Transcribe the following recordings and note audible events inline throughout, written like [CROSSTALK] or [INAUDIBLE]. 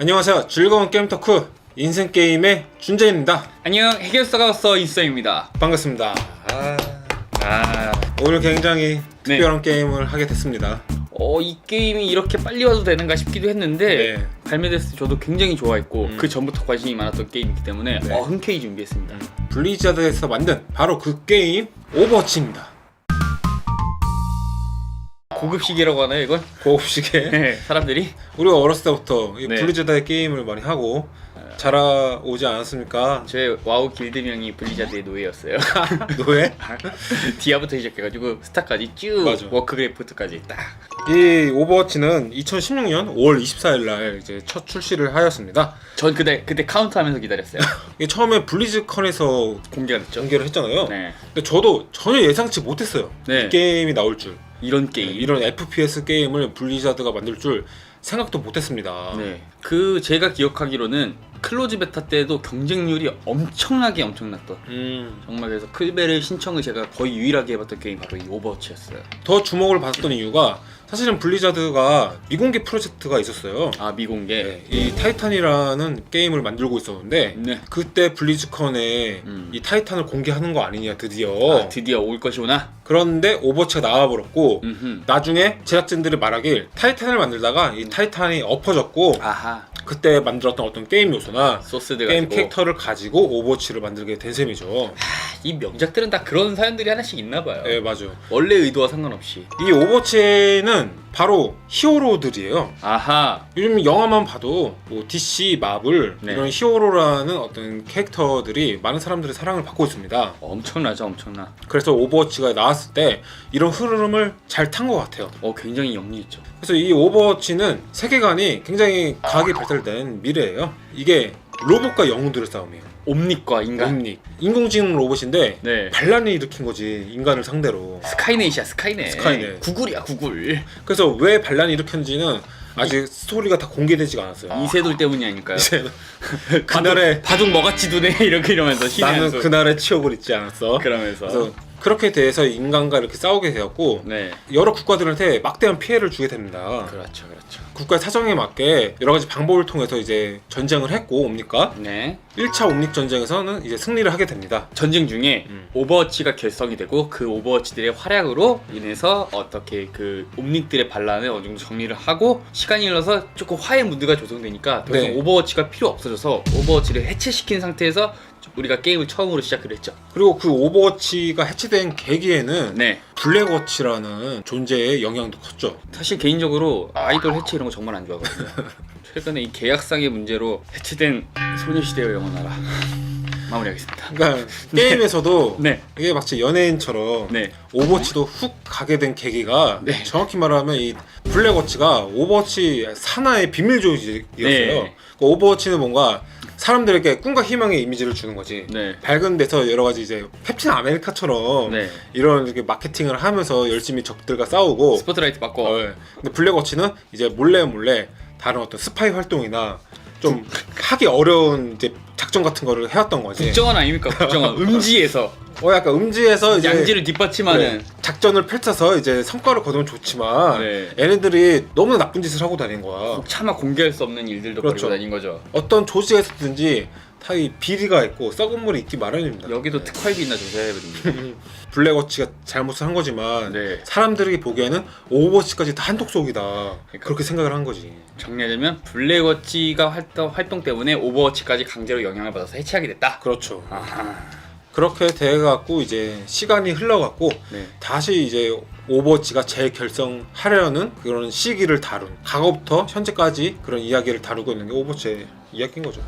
안녕하세요. 즐거운 게임 토크 인생 게임의 준재입니다. 안녕 해결사가 왔어 인싸입니다. 반갑습니다. 아, 아, 오늘 굉장히 네. 특별한 게임을 하게 됐습니다. 어, 이 게임이 이렇게 빨리 와도 되는가 싶기도 했는데 네. 발매됐을 때 저도 굉장히 좋아했고 음. 그 전부터 관심이 많았던 게임이기 때문에 네. 어, 흔쾌히 준비했습니다. 블리자드에서 만든 바로 그 게임 오버워치입니다. 고급식이라고 하나요 이건? 고급식의 [LAUGHS] 네, 사람들이 우리가 어렸을 때부터 이 네. 블리자드의 게임을 많이 하고 자라오지 않았습니까? 제 와우 길드명이 블리자드의 노예였어요. [LAUGHS] 노예? [LAUGHS] 디아부터 시작해가지고 스타까지 쭉 맞아. 워크래프트까지 딱. 이 오버워치는 2016년 5월 24일 날 이제 첫 출시를 하였습니다. 전 그때 그때 카운트하면서 기다렸어요. 이게 처음에 블리즈컨에서 공개가 됐죠. 전개를 했잖아요. 네, 근데 저도 전혀 예상치 못했어요. 네. 이 게임이 나올 줄. 이런 게임. 이런 FPS 게임을 블리자드가 만들 줄 생각도 못했습니다. 네. 그 제가 기억하기로는 클로즈 베타 때도 경쟁률이 엄청나게 엄청났던 음, 정말 그래서 클베르 신청을 제가 거의 유일하게 해봤던 게임이 바로 이 오버워치였어요. 더 주목을 받았던 이유가 사실은 블리자드가 미공개 프로젝트가 있었어요. 아 미공개. 네, 이 타이탄이라는 게임을 만들고 있었는데 네. 그때 블리즈컨에 음. 이 타이탄을 공개하는 거 아니냐 드디어. 아, 드디어 올 것이구나. 그런데 오버워치가 나와버렸고 음흠. 나중에 제작진들이 말하길 타이탄을 만들다가 이 타이탄이 엎어졌고 아하. 그때 만들었던 어떤 게임 요소나 소스들 게임 가지고. 캐릭터를 가지고 오버워치를 만들게 된 셈이죠. 이 명작들은 다 그런 사연들이 하나씩 있나 봐요. 네 맞아요. 원래 의도와 상관없이. 이 오버워치는 바로 히어로들이에요. 아하. 요즘 영화만 봐도 뭐 DC, 마블 네. 이런 히어로라는 어떤 캐릭터들이 많은 사람들의 사랑을 받고 있습니다. 엄청나죠, 엄청나. 그래서 오버워치가 나왔을 때 이런 흐름을 잘 탄 것 같아요. 어, 굉장히 영리했죠. 그래서 이 오버워치는 세계관이 굉장히 과하게 발달 된 미래예요. 이게 로봇과 영웅들의 싸움이에요. 옴닉과 인간. 옴닉. 인공지능 로봇인데 네. 반란을 일으킨 거지 인간을 상대로. 스카이넷이야, 스카이넷. 스카이넷. 구글이야, 구글. 그래서 왜 반란을 일으켰는지는 아직 스토리가 다 공개되지가 않았어요. 이세돌 때문이 아닐까요? 이제 그날에 [LAUGHS] 바둑 먹었지 두네 이렇게 이러면서 나는. 그날의 치욕을 잊지 않았어. 그러면서 그래서 그렇게 돼서 인간과 이렇게 싸우게 되었고 네 여러 국가들한테 막대한 피해를 주게 됩니다. 그렇죠 그렇죠 국가의 사정에 맞게 여러 가지 방법을 통해서 이제 전쟁을 했고 옵니까? 네 1차 옵닉 전쟁에서는 이제 승리를 하게 됩니다. 전쟁 중에 음. 오버워치가 결성이 되고 그 오버워치들의 활약으로 인해서 어떻게 그 옴닉들의 반란을 어느 정도 정리를 하고 시간이 흘러서 조금 화해 무드가 조성되니까 더 이상 네. 오버워치가 필요 없어져서 오버워치를 해체시킨 상태에서 우리가 게임을 처음으로 시작을 했죠 그리고 그 오버워치가 해체된 계기에는 네 블랙워치라는 존재의 영향도 컸죠. 사실 개인적으로 아이돌 해체 이런 거 정말 안 좋아하거든요 [LAUGHS] 최근에 이 계약상의 문제로 해체된 소녀시대여 영원하라 마무리하겠습니다 그러니까 [LAUGHS] 게임에서도 네 이게 마치 연예인처럼 네. 오버워치도 훅 가게 된 계기가 네. 정확히 말하면 이 블랙워치가 오버워치 산하의 비밀 조직이었어요. 네. 그 오버워치는 뭔가 사람들에게 꿈과 희망의 이미지를 주는 거지. 네. 밝은 데서 여러 가지 이제 캡틴 아메리카처럼 네. 이런 이렇게 마케팅을 하면서 열심히 적들과 싸우고. 스포트라이트 받고 어, 예. 근데 블랙워치는 이제 몰래 몰래 다른 어떤 스파이 활동이나 좀 하기 어려운 이제 작전 같은 거를 해왔던 거지. 국정원 아닙니까 국정원 [LAUGHS] 음지에서 어 약간 음지에서 이제 양지를 뒷받침하는 그래, 작전을 펼쳐서 이제 성과를 거두면 좋지만 네. 얘네들이 너무 나 나쁜 짓을 하고 다닌 거야. 차마 공개할 수 없는 일들도 그렇죠. 벌이고 다닌 거죠 어떤 조직에서든지 다 이 비리가 있고 썩은 물이 있기 마련입니다. 여기도 특활비 있나 조사해야 됩니다 [LAUGHS] 블랙워치가 잘못을 한 거지만 네. 사람들이 보기에는 오버워치까지 다 한독 속이다 그러니까. 그렇게 생각을 한 거지. 정리하자면 블랙워치가 활동, 활동 때문에 오버워치까지 강제로 영향을 받아서 해체하게 됐다 그렇죠. 아하 그렇게 돼갖고 이제 시간이 흘러갔고 네. 다시 이제 오버워치가 재결성하려는 그런 시기를 다룬 과거부터 현재까지 그런 이야기를 다루고 있는 게 오버워치의 이야기인 거죠.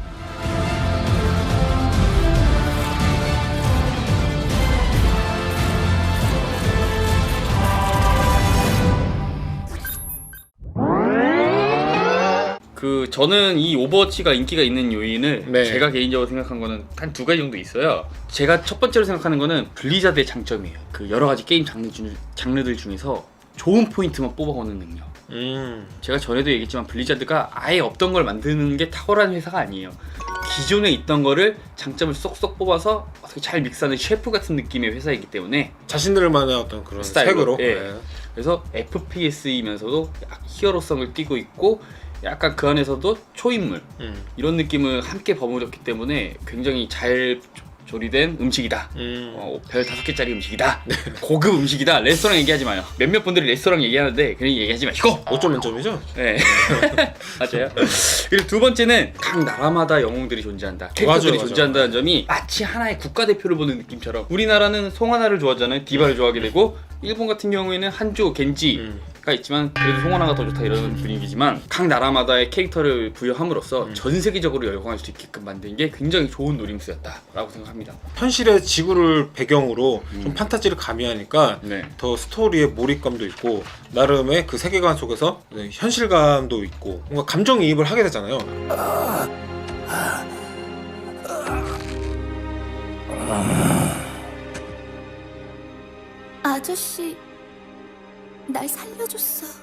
그 저는 이 오버워치가 인기가 있는 요인을 네. 제가 개인적으로 생각한 거는 한 두 가지 정도 있어요. 제가 첫 번째로 생각하는 거는 블리자드의 장점이에요. 그 여러 가지 게임 장르 중, 장르들 중에서 좋은 포인트만 뽑아오는 능력. 음. 제가 전에도 얘기했지만 블리자드가 아예 없던 걸 만드는 게 탁월한 회사가 아니에요. 기존에 있던 거를 장점을 쏙쏙 뽑아서 어떻게 잘 믹스하는 셰프 같은 느낌의 회사이기 때문에 자신들만의 어떤 그런 스타일로, 색으로 예. 네. 그래서 FPS이면서도 히어로성을 띠고 있고 약간 그 안에서도 초인물 음. 이런 느낌을 함께 버무렸기 때문에 굉장히 잘 조- 조리된 음식이다. 음. 어, 별 다섯 개짜리 음식이다. [LAUGHS] 고급 음식이다. 레스토랑 얘기하지 마요. 몇몇 분들이 레스토랑 얘기하는데 그냥 얘기하지 마시고. 5점 만점이죠? 네. [LAUGHS] 맞아요. 그리고 두 번째는 각 나라마다 영웅들이 존재한다. 캐릭터들이 맞아요, 존재한다는 점이 마치 하나의 국가대표를 보는 느낌처럼 우리나라는 송하나를 좋아하잖아요. 디바를 좋아하게 되고 일본 같은 경우에는 한조, 겐지 가 음. 있지만 그래도 송하나가 더 좋다 이런 분위기지만 각 나라마다의 캐릭터를 부여함으로써 음. 전 세계적으로 열광할 수 있게끔 만든 게 굉장히 좋은 노림수였다라고 생각합니다. 현실의 지구를 배경으로 음. 좀 판타지를 가미하니까 네. 더 스토리에 몰입감도 있고 나름의 그 세계관 속에서 네, 현실감도 있고 뭔가 감정이입을 하게 되잖아요. 아저씨, 날 살려줬어.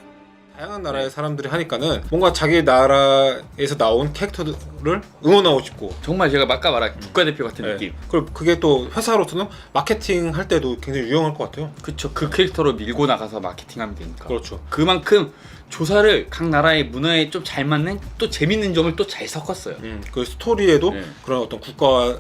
다양한 나라의 사람들이 하니까는 뭔가 자기 나라에서 나온 캐릭터들을 응원하고 싶고 정말 제가 아까 말한 국가대표 같은 네. 느낌. 그리고 그게 또 회사로서는 마케팅 할 때도 굉장히 유용할 것 같아요. 그쵸. 그 캐릭터로 밀고 나가서 마케팅하면 되니까. 그렇죠. 그만큼 조사를 각 나라의 문화에 좀 잘 맞는 또 재밌는 점을 또 잘 섞었어요. 음, 그 스토리에도 네. 그런 어떤 국가와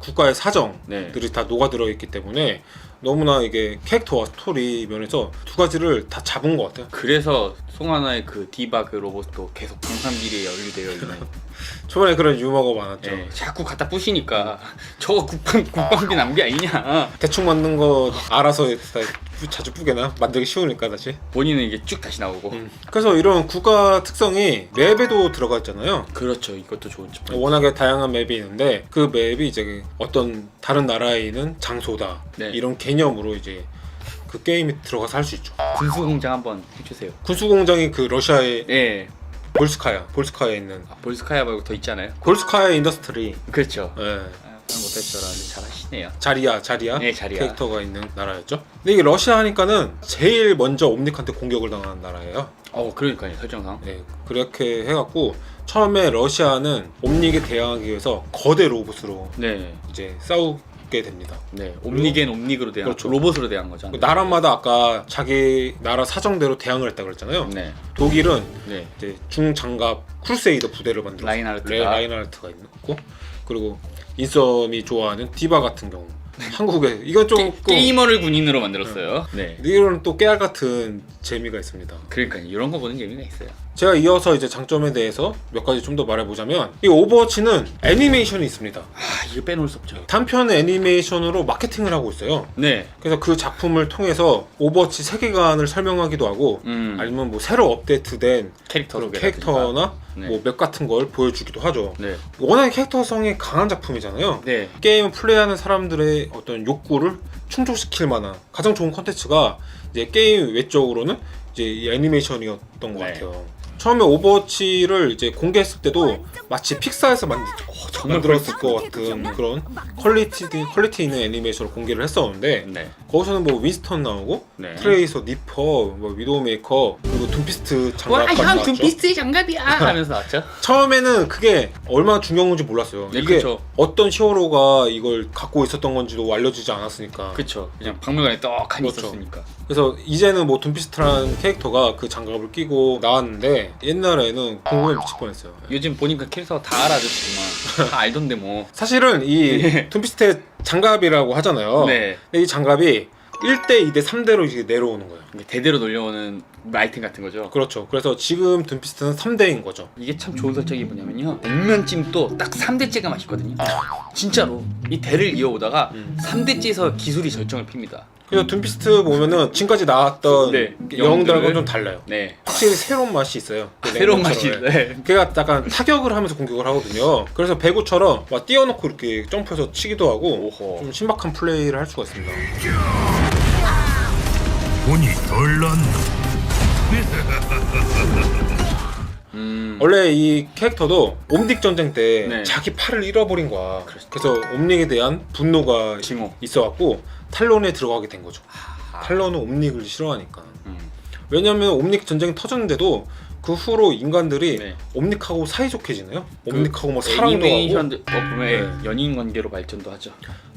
국가의 사정들이 네. 다 녹아 들어 있기 때문에 너무나 이게 캐릭터와 스토리 면에서 두 가지를 다 잡은 것 같아요. 그래서 송하나의 그 디바 그 로봇도 계속 방산비리에 연루되어 있는. [LAUGHS] 초반에 그런 유머가 많았죠. 예, 자꾸 갖다 부시니까 저거 국방 국방비 낭비 아니냐. 대충 만든 거 알아서 다 자주 뿌개나 만들기 쉬우니까 다시. 본인은 이게 쭉 다시 나오고. 음. 그래서 이런 국가 특성이 맵에도 들어가 있잖아요. 그렇죠. 이것도 좋은 점. 워낙에 다양한 맵이 있는데 그 맵이 이제 어떤 다른 나라에 있는 장소다 네. 이런 개념으로 이제 그 게임이 들어가서 할 수 있죠. 군수 공장 한번 해주세요. 군수공장이 그 러시아의 예. 볼스카야, 볼스카야에 있는 아, 볼스카야 말고 더 있잖아요. 볼스카야 인더스트리, 그렇죠. 예, 아, 못할 줄 알았는데 잘 하시네요. 자리야, 자리야, 네, 자리야. 캐릭터가 있는 나라였죠. 근데 이게 러시아 하니까는 제일 먼저 옴닉한테 공격을 당한 나라예요. 어, 그러니까요. 설정상. 네, 그렇게 해갖고 처음에 러시아는 옴닉에 대항하기 위해서 거대 로봇으로 네. 이제 싸우게 됩니다. 네. 옴닉엔 옴닉으로 대한 그렇죠. 로봇으로 대한 거죠. 그 나라마다 아까 자기 나라 사정대로 대항을 했다 그랬잖아요. 네. 독일은 네. 이제 중장갑 크루세이더 부대를 만들었어요. 라인하르트가. 네, 라인하르트가 있고 그리고 인썸이 좋아하는 디바 같은 경우 한국에 이건 게, 조금 게이머를 군인으로 만들었어요. 네. 이런 또 깨알 같은 재미가 있습니다. 그러니까 이런 거 보는 재미가 있어요. 제가 이어서 이제 장점에 대해서 몇 가지 좀 더 말해보자면 이 오버워치는 애니메이션이 있습니다. 아, 이거 빼놓을 수 없죠. 단편 애니메이션으로 마케팅을 하고 있어요. 네. 그래서 그 작품을 통해서 오버워치 세계관을 설명하기도 하고 음. 아니면 뭐 새로 업데이트된 캐릭터 그런. 캐릭터나 네. 뭐맵 같은 걸 보여주기도 하죠. 네. 워낙에 캐릭터성이 강한 작품이잖아요. 네. 게임을 플레이하는 사람들의 어떤 욕구를 충족시킬 만한 가장 좋은 컨텐츠가 이제 게임 외적으로는 이제 이 애니메이션이었던 것 네. 같아요. 처음에 오버워치를 이제 공개했을 때도 마치 픽사에서 만들, 정말 만들었을 것 같은 그런 퀄리티 퀄리티 있는 애니메이션을 공개를 했었는데 네. 거기서는 뭐 윈스턴 나오고 네. 트레이서, 니퍼, 뭐 위도우메이커 그리고 둠피스트 와, 장갑까지 형 나왔죠. 둠피스트의 장갑이야 [LAUGHS] 하면서 나왔죠. 처음에는 그게 얼마나 중요한 건지 몰랐어요. 네, 이게 그쵸. 어떤 히어로가 이걸 갖고 있었던 건지도 알려지지 않았으니까. 그쵸. 그냥 박물관에 떡하니 그렇죠. 있었으니까. 그래서 이제는 뭐 둠피스트라는 캐릭터가 그 장갑을 끼고 나왔는데 옛날에는 궁금해 미칠 뻔했어요. 요즘 보니까 캐릭터가 다 알아듣지만 다 알던데 뭐. [LAUGHS] 사실은 이 네. 둠피스트의 장갑이라고 하잖아요. 네. 근데 이 장갑이 1대, 2대, 3대로 이제 내려오는 거예요. 대대로 놀려오는 아이템 같은 거죠. 그렇죠. 그래서 지금 둠피스트는 3대인 거죠. 이게 참 좋은 설정이 뭐냐면요. 냉면찜도 딱 3대째가 맛있거든요. 진짜로. 이 대를 이어오다가 음. 3대째에서 기술이 절정을 핍니다. 그래서 둠피스트 보면은 지금까지 나왔던 네. 영웅들하고는 영웅들을- 좀 달라요. 네. 확실히 새로운 맛이 있어요. 그 새로운 맛이. 네. 걔가 약간 타격을 하면서 공격을 하거든요. 그래서 배구처럼 막 띄워놓고 이렇게 점프해서 치기도 하고 오호. 좀 신박한 플레이를 할 수가 있습니다. 돈이 덜 났나? 원래 이 캐릭터도 옴닉 전쟁 때 네. 자기 팔을 잃어버린 거야. 그렇죠. 그래서 옴닉에 대한 분노가 징후. 있어갖고 탈론에 들어가게 된 거죠. 아. 탈론은 옴닉을 싫어하니까. 음. 왜냐면 옴닉 전쟁이 터졌는데도 그 후로 인간들이 네. 옴닉하고 사이좋게지네요. 그 옴닉하고 뭐 사랑도 하고 애니메이션도 어, 보면 네. 연인 관계로 발전도 하죠.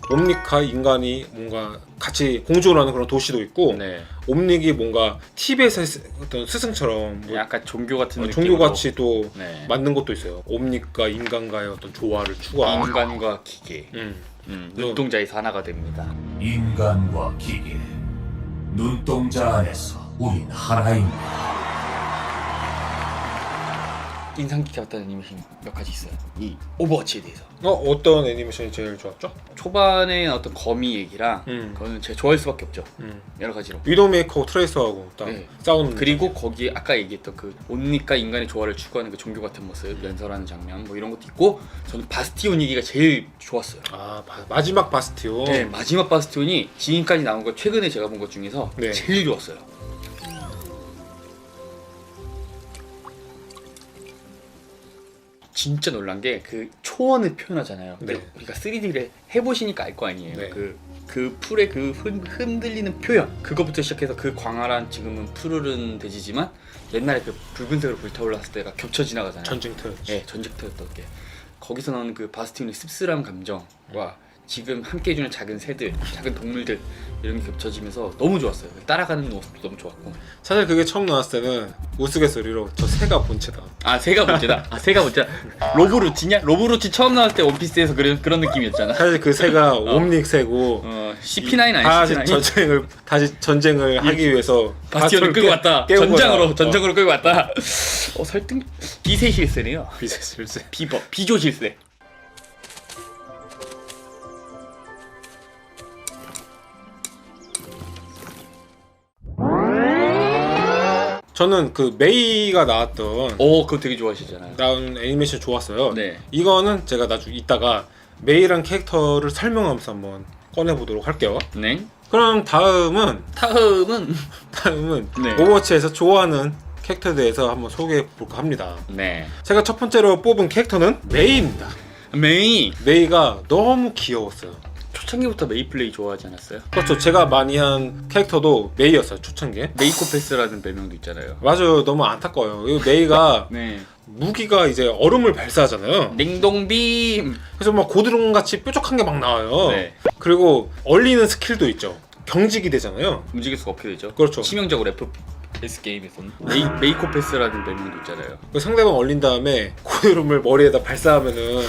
옴닉과 인간이 뭔가 같이 공존을 하는 그런 도시도 있고 네. 옴닉이 뭔가 TV에서 어떤 스승처럼 뭐 약간 종교 같은 어, 느낌으로 종교같이 또 네. 만든 것도 있어요. 옴닉과 인간과의 어떤 조화를 추구하는. 인간과 기계, 음. 음, 눈동자에서 하나가 됩니다. 인간과 기계 눈동자 안에서 우린 하나입니다. 인상 깊었던 애니메이션 몇 가지 있어요. 이 오버워치에 대해서. 어 어떤 애니메이션이 제일 좋았죠? 초반에 어떤 거미 얘기랑 음. 그거는 제가 좋아할 수밖에 없죠. 음. 여러 가지로. 위도메이커 트레이서하고 딱 네. 싸우는. 그리고 거기 에 아까 얘기했던 그 온니까 인간의 조화를 추구하는 그 종교 같은 모습 연설하는 장면 뭐 이런 것도 있고 저는 바스티온 얘기가 제일 좋았어요. 아 바- 마지막 바스티온. 네, 마지막 바스티온이 지금까지 나온 거 최근에 제가 본 것 중에서 네. 제일 좋았어요. 진짜 놀란 게 그 초원을 표현하잖아요. 근데 네. 우리가 3D를 해보시니까 알 거 아니에요. 네. 그, 그 풀의 그 흔, 흔들리는 표현 그거부터 시작해서 그 광활한 지금은 푸르른 대지지만 옛날에 그 붉은색으로 불타올랐을 때가 겹쳐 지나가잖아요. 전쟁터였지. 예, 전직터였던 게 거기서 나오는 그 바스티온의 씁쓸한 감정과 지금 함께 해주는 작은 새들, 작은 동물들 이런 게 겹쳐지면서 너무 좋았어요. 따라가는 모습도 너무 좋았고. 사실 그게 처음 나왔을 때는 우스갯소리로 저 새가 본체다. 아 새가 문제다. 아 새가 문제다. 로브루치냐? 로브루치 처음 나왔을 때 원피스에서 그런 그런 느낌이었잖아. 사실 그 새가 옴닉 새고 어 CP9 아니야 다시 CP9. 전쟁을 다시 전쟁을 하기 위해서 바스티온을 끌고 깨- 왔다. 깨운 전장으로. 전장으로 끌고 왔다. 어 설득 비세 실세네요. 어, 비슷실세. 비버 비조 실세. 저는 그 메이가 나왔던 오 그거 되게 좋아하시잖아요. 나온 애니메이션 좋았어요. 네. 이거는 제가 나중에 이따가 메이란 캐릭터를 설명하면서 한번 꺼내 보도록 할게요. 네. 그럼 다음은 다음은 [LAUGHS] 다음은 네. 오버워치에서 좋아하는 캐릭터에 대해서 한번 소개해 볼까 합니다. 네. 제가 첫 번째로 뽑은 캐릭터는 메이입니다. 메이 메이가 너무 귀여웠어요. 초창기부터 메이플레이 좋아하지 않았어요? 그렇죠. 제가 많이 한 캐릭터도 메이였어요. 초창기에. 메이코패스라는 별명도 있잖아요. 맞아요. 너무 안타까워요. 이 메이가 [LAUGHS] 네. 무기가 이제 얼음을 발사하잖아요. 냉동빔. 그래서 막 고드름 같이 뾰족한 게 막 나와요. 네. 그리고 얼리는 스킬도 있죠. 경직이 되잖아요. 움직일 수가 없게 되죠. 그렇죠. 치명적으로 FPS 게임에서는 메이 메이코패스라는 별명도 있잖아요. 그 상대방 얼린 다음에 고드름을 머리에다 발사하면은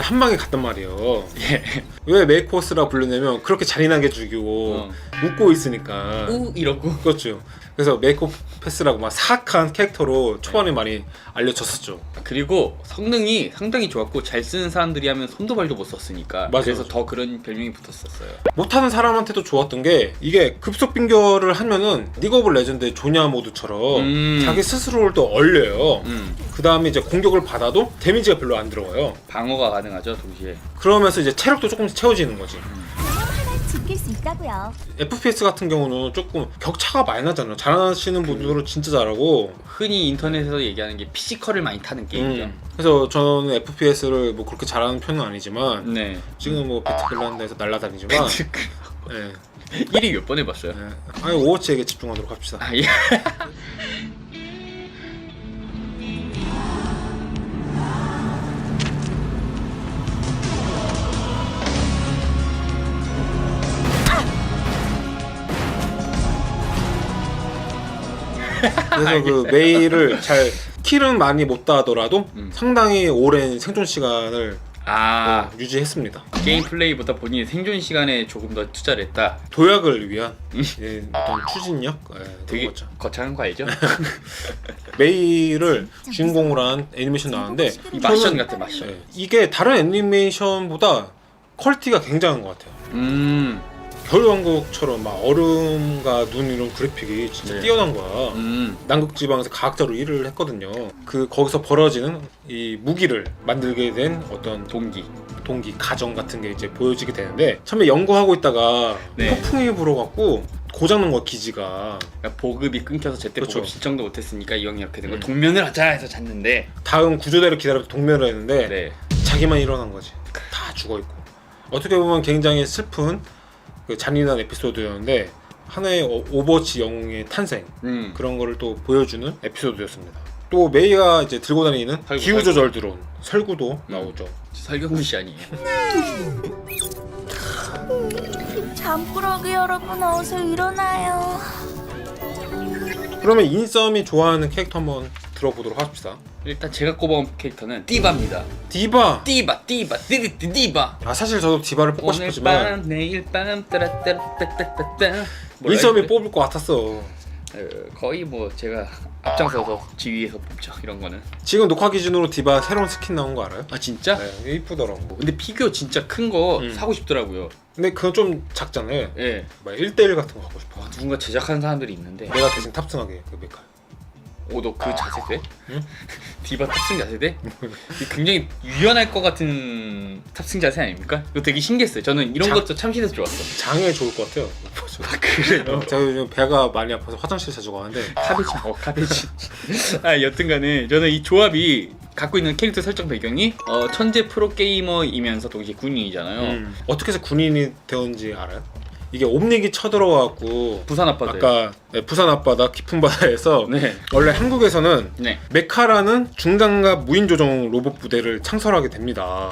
한 방에 갔단 말이에요. [LAUGHS] 예. 왜 메이코스라 부르냐면 그렇게 잔인하게 죽이고 어. 웃고 있으니까. 우 이러고. 그렇죠. 그래서 메이코 패스라고 막 사악한 캐릭터로 초반에 많이 알려졌었죠. 그리고 성능이 상당히 좋았고 잘 쓰는 사람들이 하면 손도 발도 못 썼으니까 맞아, 그래서 맞아. 더 그런 별명이 붙었었어요. 못하는 사람한테도 좋았던 게 이게 급속 빙결을 하면은 리그 오브 레전드의 조냐 모드처럼 음. 자기 스스로를 또 얼려요. 음. 그 다음에 이제 공격을 받아도 데미지가 별로 안 들어가요. 방어가 가능하죠 동시에. 그러면서 이제 체력도 조금씩 채워지는 거지. 지킬 수 있다고요. FPS 같은 경우는 조금 격차가 많이 나잖아요. 잘하시는 분들은 진짜 잘하고. 흔히 인터넷에서 얘기하는 게 피지컬을 많이 타는 게임이죠. 음. 그래서 저는 FPS를 뭐 그렇게 잘하는 편은 아니지만 네. 지금 뭐 배틀그라운드에서 날아다니지만 네. [LAUGHS] 1위 몇 번 해봤어요? 네. 아니 오버워치에게 집중하도록 합시다. 아 예. 그래서 그 메일을 잘 킬은 많이 못 따더라도 음. 상당히 오랜 생존 시간을 아 어, 유지했습니다. 게임 플레이보다 본인의 생존 시간에 조금 더 투자를 했다. 도약을 위한 예, 어떤 추진력 예, 그런 되게 거죠. 거창한 거 알죠? [LAUGHS] 메이를 주인공으로 한 애니메이션 나왔는데 이 마션 같아 마션. 예, 이게 다른 애니메이션보다 퀄리티가 굉장한 것 같아요. 음, 겨울왕국처럼 막 얼음과 눈 이런 그래픽이 진짜 네. 뛰어난 거야. 음, 남극 지방에서 과학자로 일을 했거든요. 그 거기서 벌어지는 이 무기를 만들게 된 어떤 동기. 동기 가정 같은 게 이제 보여지게 되는데 처음에 연구하고 있다가 네. 폭풍이 불어갖고 고장난 거야 기지가 그러니까 보급이 끊겨서 제때 그렇죠. 보급 실정도 못했으니까 이왕이 이렇게 된거 음. 동면을 하자 해서 잤는데 다음 구조대를 기다려서 동면을 했는데 네. 자기만 일어난 거지 다 죽어 있고 어떻게 보면 굉장히 슬픈 그 잔인한 에피소드였는데 하나의 오- 오버워치 영웅의 탄생 음. 그런 거를 또 보여주는 에피소드였습니다. 또 메이가 이제 들고 다니는 설구, 기후 조절 드론 설구도 음. 나오죠. 설경구 씨 아니에요? 잠꾸러기 여러분 어서 일어나요. 그러면 인썸이 좋아하는 캐릭터 한번 들어보도록 합시다. 일단 제가 꼽아온 캐릭터는 띠바입니다. 디바. 띠바, 띠바, 띠띠 띠바. 아 사실 저도 디바를 뽑고 오늘 싶었지만 밤, 내일 밤, 따라따라따따따. 뭐라 인썸이 해야 돼? 뽑을 것 같았어. 어, 거의 뭐 제가 앞장서서 지휘해서 뽑죠 이런 거는. 지금 녹화 기준으로 디바 새로운 스킨 나온 거 알아요? 아 진짜? 네, 이쁘더라고. 근데 피규어 진짜 큰 거 음. 사고 싶더라고요. 근데 그건 좀 작잖아요. 예. 막 1대1 같은 거 하고 싶어. 누군가 제작하는 사람들이 있는데. 내가 대신 탑승하게 그 메카. 오, 너 그 자세 돼? 응? [LAUGHS] 디바 탑승 자세 돼? 이거 굉장히 유연할 것 같은 탑승 자세 아닙니까? 이거 되게 신기했어요. 저는 이런 자- 것도 참신해서 좋았어. 장에 좋을 것 같아요. [LAUGHS] 아 그래요? 제가 요즘 배가 많이 아파서 화장실 자주 가는데 카베지. 어 카베지. [LAUGHS] 아 여튼간에 저는 이 조합이 갖고 있는 캐릭터 설정 배경이 어, 천재 프로 게이머이면서 동시에 군인이잖아요. 음, 어떻게 해서 군인이 되었는지 알아요? 이게 옴닉이 쳐들어와갖고 부산 아빠들. 아까 네, 부산 앞바다 깊은 바다에서 [LAUGHS] 네. 원래 한국에서는 네. 메카라는 중장갑 무인 조종 로봇 부대를 창설하게 됩니다.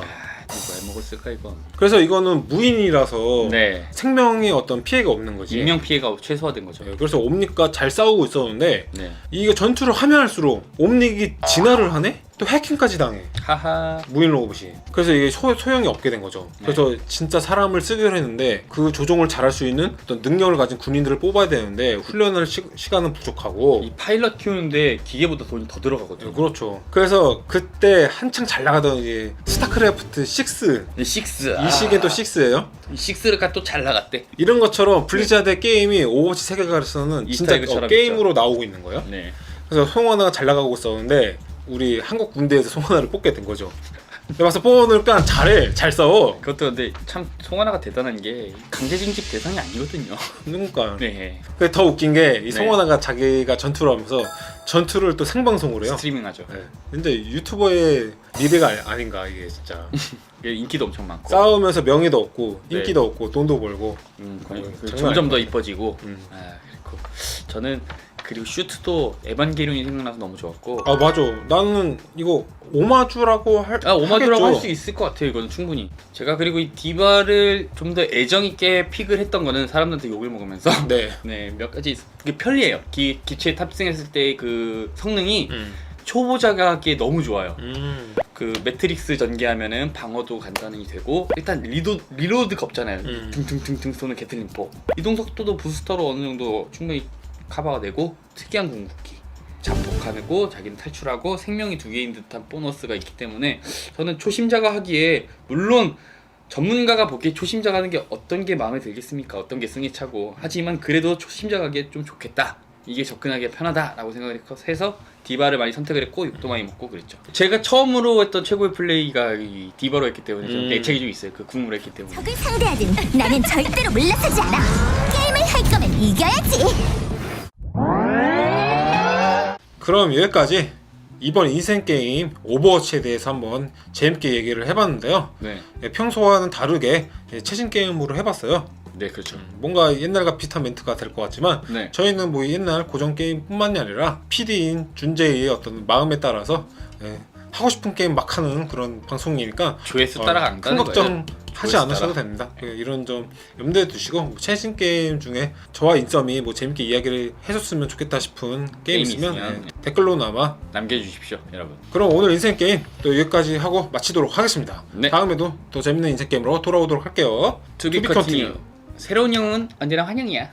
아, 왜 먹었을까 이건? 그래서 이거는 무인이라서 네. 생명에 어떤 피해가 없는 거지. 인명 피해가 최소화된 거죠. 네, 그래서 옴닉과 잘 싸우고 있었는데 네. 이게 전투를 하면 할수록 옴닉이 진화를 하네? 또 해킹까지 당해. 하하. 무인 로봇이. 그래서 이게 소, 소용이 없게 된 거죠. 그래서 진짜 사람을 쓰기로 했는데 그 조종을 잘할 수 있는 어떤 능력을 가진 군인들을 뽑아야 되는데 훈련할 시, 시간은 부족하고 이 파일럿 키우는데 기계보다 돈이 더 들어가거든요. 네, 그렇죠. 그래서 그때 한창 잘 나가던 이게 스타크래프트 6 이 식스. 이 시기에 또 6예요. 이 식스가 또 잘 나갔대. 이런 것처럼 블리자드의 게임이 오버워치 세계관에서는 진짜 이스타에그처럼 어, 게임으로 나오고 있는 거예요. 네. 그래서 송하나가 잘 나가고 있었는데 우리 한국 군대에서 송하나를 뽑게 된 거죠. 내가 봐서 뽑으니까 잘해, 잘 싸워. 그것도 근데 참 송하나가 대단한 게 강제 징집 대상이 아니거든요. 그러니까. [LAUGHS] 네. 그게 더 웃긴 게이 네. 송하나가 자기가 전투를 하면서 전투를 또 생방송으로 해요. 스트리밍하죠. 네. 근데 유튜버의 미래가 아니- 아닌가 이게 진짜 이게 [LAUGHS] 인기도 엄청 많고. 싸우면서 명예도 얻고 네. 인기도 얻고 돈도 벌고 음, 어, 거의 그 장난 점점. 더 이뻐지고. 음. 아, 그리고 저는 그리고 슈트도 에반게리온이 생각나서 너무 좋았고. 아 맞아 나는 이거 오마주라고 할 아 오마주라고 할. 수 있을 것 같아요 이거는 충분히 제가 그리고 이 디바를 좀 더 애정 있게 픽을 했던 거는 사람들한테 욕을 먹으면서 [LAUGHS] 네 [LAUGHS] 네 몇 가지 있- 그게 편리해요 기, 기체에 탑승했을 때 그 성능이 음. 초보자가 하기에 너무 좋아요 음. 그 매트릭스 전개하면은 방어도 간단히 되고 일단 리도, 리로드가 없잖아요 음. 둥둥둥둥 쏘는 게틀링포 이동 속도도 부스터로 어느 정도 충분히 커버가 되고 특이한 궁극기 잠복하고 자기는 탈출하고 생명이 두 개인 듯한 보너스가 있기 때문에 저는 초심자가 하기에 물론 전문가가 보기에 초심자가 하는 게 어떤 게 마음에 들겠습니까? 어떤 게 승에 차고 하지만 그래도 초심자가 하기에 좀 좋겠다 이게 접근하기에 편하다라고 생각을 해서 디바를 많이 선택을 했고 욕도 많이 먹고 그랬죠 제가 처음으로 했던 최고의 플레이가 이 디바로 했기 때문에 좀 음. 애착이 좀 있어요 그 궁으로 했기 때문에 적을 상대하든 나는 절대로 물러서지 않아. 게임을 할 거면 이겨야지. 그럼 여기까지 이번 인생 게임 오버워치에 대해서 한번 재밌게 얘기를 해봤는데요. 네, 예, 평소와는 다르게 예, 최신 게임으로 해봤어요. 네 그렇죠 뭔가 옛날과 비슷한 멘트가 될 것 같지만 네. 저희는 뭐 옛날 고전 게임뿐만이 아니라 PD인 준재의 어떤 마음에 따라서 예, 하고 싶은 게임 막 하는 그런 방송이니까 조회수 어, 안큰 걱정 거예요 하지 조회수 않으셔도 따라. 됩니다. 예, 이런 점 염두에 두시고 뭐 최신 게임 중에 저와 인썸이 뭐 재밌게 이야기를 해줬으면 좋겠다 싶은 게임 게임이 있으면 있으면, 예, 댓글로 남아 남겨주십시오 여러분 그럼 오늘 인생 게임 또 여기까지 하고 마치도록 하겠습니다. 네. 다음에도 더 재밌는 인생 게임으로 돌아오도록 할게요. 투비 컨티뉴. 새로운 영웅은 언제나 환영이야